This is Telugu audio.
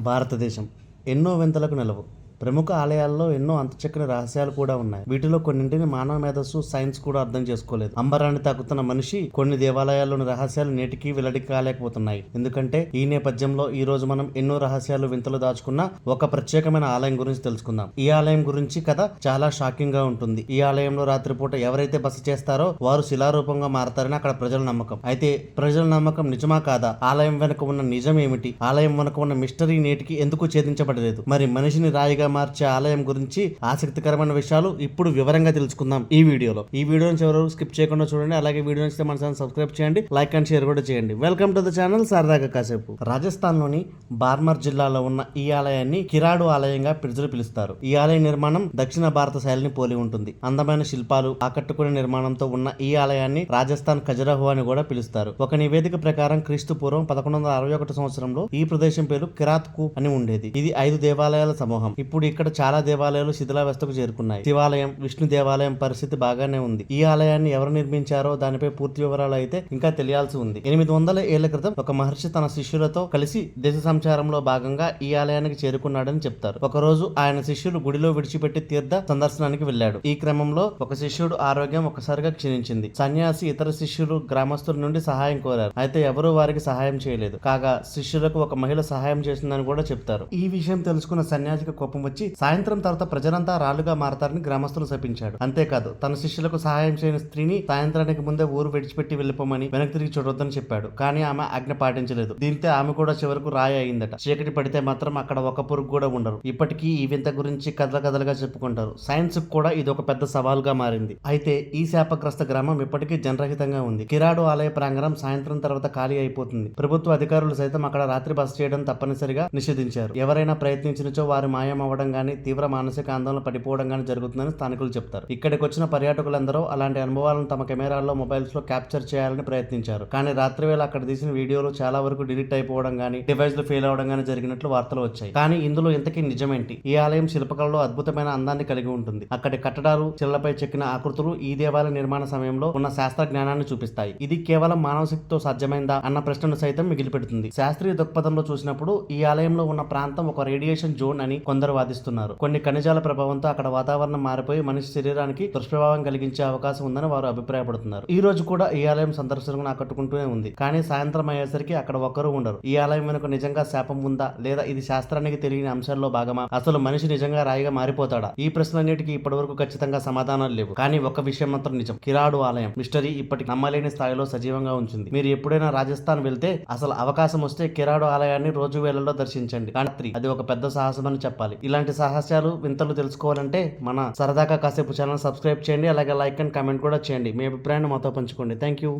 భారతదేశం ఎన్నో వింతలకు నిలవు. ప్రముఖ ఆలయాల్లో ఎన్నో అంతచక్కని రహస్యాలు కూడా ఉన్నాయి. వీటిలో కొన్నింటిని మానవ మేధస్సు సైన్స్ కూడా అర్థం చేసుకోలేదు. అంబరాన్ని తాకుతున్న మనిషి కొన్ని దేవాలయాల్లోని రహస్యాలు నేటికి వెల్లడి కాలేకపోతున్నాయి. ఎందుకంటే ఈ నేపథ్యంలో ఈ రోజు మనం ఎన్నో రహస్యాలు వింతలు దాచుకున్న ఒక ప్రత్యేకమైన ఆలయం గురించి తెలుసుకుందాం. ఈ ఆలయం గురించి కథ చాలా షాకింగ్గా ఉంటుంది. ఈ ఆలయంలో రాత్రిపూట ఎవరైతే బస చేస్తారో వారు శిలారూపంగా మారతారని అక్కడ ప్రజల నమ్మకం. అయితే ప్రజల నమ్మకం నిజమా కాదా? ఆలయం వెనుక ఉన్న నిజం ఏమిటి? ఆలయం వెనుక ఉన్న మిస్టరీ నేటికి ఎందుకు ఛేదించబడలేదు? మరి మనిషిని రాయిగా మార్చే ఆలయం గురించి ఆసక్తికరమైన విషయాలు ఇప్పుడు వివరంగా తెలుసుకుందాం ఈ వీడియోలో. ఈ వీడియోని ఎవరు స్కిప్ చేయకుండా చూడండి అలాగే వీడియో నచ్చితే మన ఛానల్ సబ్స్క్రైబ్ చేయండి లైక్ అండ్ షేర్ కూడా చేయండి. వెల్కమ్ టు ద ఛానల్ సరదాగా కాసేపు. రాజస్థాన్లోని బార్మర్ జిల్లాలో ఉన్న ఈ ఆలయాన్ని కిరాడు ఆలయంగా ప్రజలు పిలుస్తారు. ఈ ఆలయ నిర్మాణం దక్షిణ భారత శైలిని పోలి ఉంటుంది. అందమైన శిల్పాలు ఆకట్టుకునే నిర్మాణంతో ఉన్న ఈ ఆలయాన్ని రాజస్థాన్ ఖజరహు అని కూడా పిలుస్తారు. ఒక నివేదిక ప్రకారం క్రీస్తు పూర్వం పదకొండు వందల అరవై ఒకటి సంవత్సరంలో ఈ ప్రదేశం పేరు కిరాత్ అని ఉండేది. ఇది ఐదు దేవాలయాల సమూహం. ఇప్పుడు ఇక్కడ చాలా దేవాలయాలు శిథిలావస్థకు చేరుకున్నాయి. శివాలయం విష్ణు దేవాలయం పరిస్థితి బాగానే ఉంది. ఈ ఆలయాన్ని ఎవరు నిర్మించారో దానిపై పూర్తి వివరాలు అయితే ఇంకా తెలియాల్సి ఉంది. ఎనిమిది వందల ఏళ్ళ క్రితం ఒక మహర్షి తన శిష్యులతో కలిసి దేశ సంచారంలో భాగంగా ఈ ఆలయానికి చేరుకున్నాడని చెప్తారు. ఒక రోజు ఆయన శిష్యులు గుడిలో విడిచిపెట్టి తీర్థ సందర్శనానికి వెళ్ళాడు. ఈ క్రమంలో ఒక శిష్యుడు ఆరోగ్యం ఒకసారిగా క్షీణించింది. సన్యాసి ఇతర శిష్యులు గ్రామస్తుల నుండి సహాయం కోరారు. అయితే ఎవరూ వారికి సహాయం చేయలేదు. కాగా శిష్యులకు ఒక మహిళ సహాయం చేసిందని కూడా చెప్తారు. ఈ విషయం తెలుసుకున్న సన్యాసికి కోపం వచ్చి సాయంత్రం తర్వాత ప్రజలంతా రాళ్ళుగా మారతారని గ్రామస్తులు శపించాడు. అంతేకాదు తన శిష్యులకు సహాయం చేయని స్త్రీని సాయంత్రానికి ముందే ఊరు విడిచిపెట్టి వెళ్ళిపోమని వెనక్కి తిరిగి చూడొద్దని చెప్పాడు. కానీ ఆమె ఆజ్ఞ పాటించలేదు. దీంతో ఆమె కూడా చివరకు రాయి అయిందట. చీకటి పడితే మాత్రం అక్కడ ఒక పురుగు కూడా ఉండరు. ఇప్పటికీ ఈ వింత గురించి కథల కథలుగా చెప్పుకుంటారు సైన్స్ కూడా ఇది ఒక పెద్ద సవాల్గా మారింది. అయితే ఈ శాపగ్రస్త గ్రామం ఇప్పటికీ జనరహితంగా ఉంది. కిరాడు ఆలయ ప్రాంగణం సాయంత్రం తర్వాత ఖాళీ అయిపోతుంది. ప్రభుత్వ అధికారులు సైతం అక్కడ రాత్రి బస చేయడం తప్పనిసరిగా నిషేధించారు. ఎవరైనా ప్రయత్నించినచో వారు మాయం పడిపోవడం కానీ తీవ్ర మానసిక ఆందోళన పడిపోవడం కానీ జరుగుతుందని స్థానికులు చెప్తారు. ఇక్కడికి వచ్చిన పర్యాటకులందరూ అలాంటి అనుభవాలను తమ కెమెరాల్లో మొబైల్స్లో క్యాప్చర్ చేయాలని ప్రయత్నించారు. కానీ రాత్రి వేళ అక్కడ తీసిన వీడియోలు చాలా వరకు డిలీట్ అయిపోవడం గానీ డివైస్లు ఫెయిల్ అవడం కానీ జరిగినట్లు వార్తలు వచ్చాయి. కానీ ఇందులో ఇంతకీ నిజమేంటి? ఈ ఆలయం శిల్పకళలో అద్భుతమైన అందాన్ని కలిగి ఉంటుంది. అక్కడి కట్టడాలు చిల్లపై చెక్కిన ఆకృతులు ఈ దేవాలయ నిర్మాణ సమయంలో ఉన్న శాస్త్ర జ్ఞానాన్ని చూపిస్తాయి. ఇది కేవలం మానవ శక్తితో సాధ్యమైందా అన్న ప్రశ్నను సైతం మిగిలిపెడుతుంది. శాస్త్రీయ దృక్పథంలో చూసినప్పుడు ఈ ఆలయంలో ఉన్న ప్రాంతం ఒక రేడియేషన్ జోన్ అని కొందరు వాదిస్తున్నారు కొన్ని ఖనిజాల ప్రభావంతో అక్కడ వాతావరణం మారిపోయి మనిషి శరీరానికి దుష్ప్రభావం కలిగించే అవకాశం ఉందని వారు అభిప్రాయపడుతున్నారు. ఈ రోజు కూడా ఈ ఆలయం సందర్శకులను ఆకట్టుకుంటూనే ఉంది. కానీ సాయంత్రం అయ్యేసరికి అక్కడ ఒక్కరూ ఉండరు. ఈ ఆలయం వెనుక నిజంగా శాపం ఉందా? లేదా ఇది శాస్త్రానికి తెలియని అంశాల్లో భాగమా? అసలు మనిషి నిజంగా రాయిగా మారిపోతాడా? ఈ ప్రశ్నలన్నిటికీ ఇప్పటివరకు ఖచ్చితంగా సమాధానాలు లేవు. కానీ ఒక విషయం మాత్రం నిజం. కిరాడు ఆలయం. మిస్టరీ ఇప్పటికి నమ్మలేని స్థాయిలో సజీవంగా ఉంచింది. మీరు ఎప్పుడైనా రాజస్థాన్ వెళ్తే అసలు అవకాశం వస్తే కిరాడు ఆలయాన్ని రోజు వేళల్లో దర్శించండి. కానీ అది ఒక పెద్ద సాహసం అని చెప్పాలి. ఇలాంటి సాహసాలు వింతలు తెలుసుకోవాలంటే మన సరదాగా కాసేపు ఛానల్ సబ్స్క్రైబ్ చేయండి. అలాగే లైక్ అండ్ కామెంట్ కూడా చేయండి. మీ అభిప్రాయాన్ని మాతో పంచుకోండి. Thank you